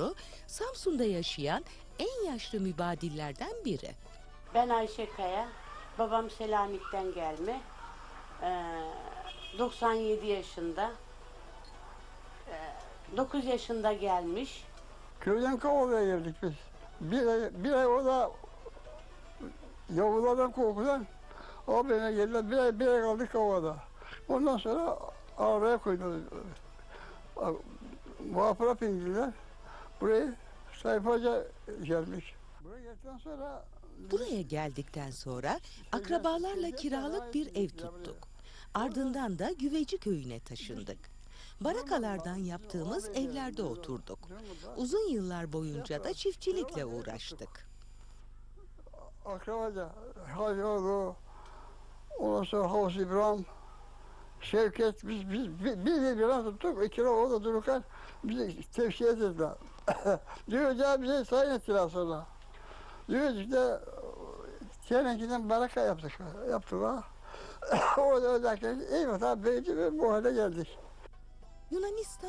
Doğru, Samsun'da yaşayan en yaşlı mübadillerden biri. Ben Ayşe Kaya. Babam Selanik'ten gelme. Ee, 97 yaşında. Ee, 9 yaşında gelmiş. Köyden Kavala'ya geldik biz. Bir ay, bir ay orada Yavuzlardan korkudan abime geldiler. Bir ay, bir ay kaldık Kavala'da. Ondan sonra arabaya koydular. Vapura bindiler. Burayı sayfaca geldik. Buraya geldikten sonra Buraya geldikten sonra akrabalarla kiralık bir ev tuttuk. Ardından da Güveci köyüne taşındık. Barakalardan yaptığımız evlerde oturduk. Uzun yıllar boyunca da çiftçilikle uğraştık. akrabaca Hacıoğlu, ondan sonra Havuz İbrahim, Şevket, biz, biz bir, bir de bir an tuttuk, lira orada dururken bizi tevsiye ettiler. Diyorca bize sayın ettiler sonra. Diyorcuk da Çelenki'den baraka yaptık, yaptılar. Orada öderken eyvallah böylece bu hale geldik. Yunanistan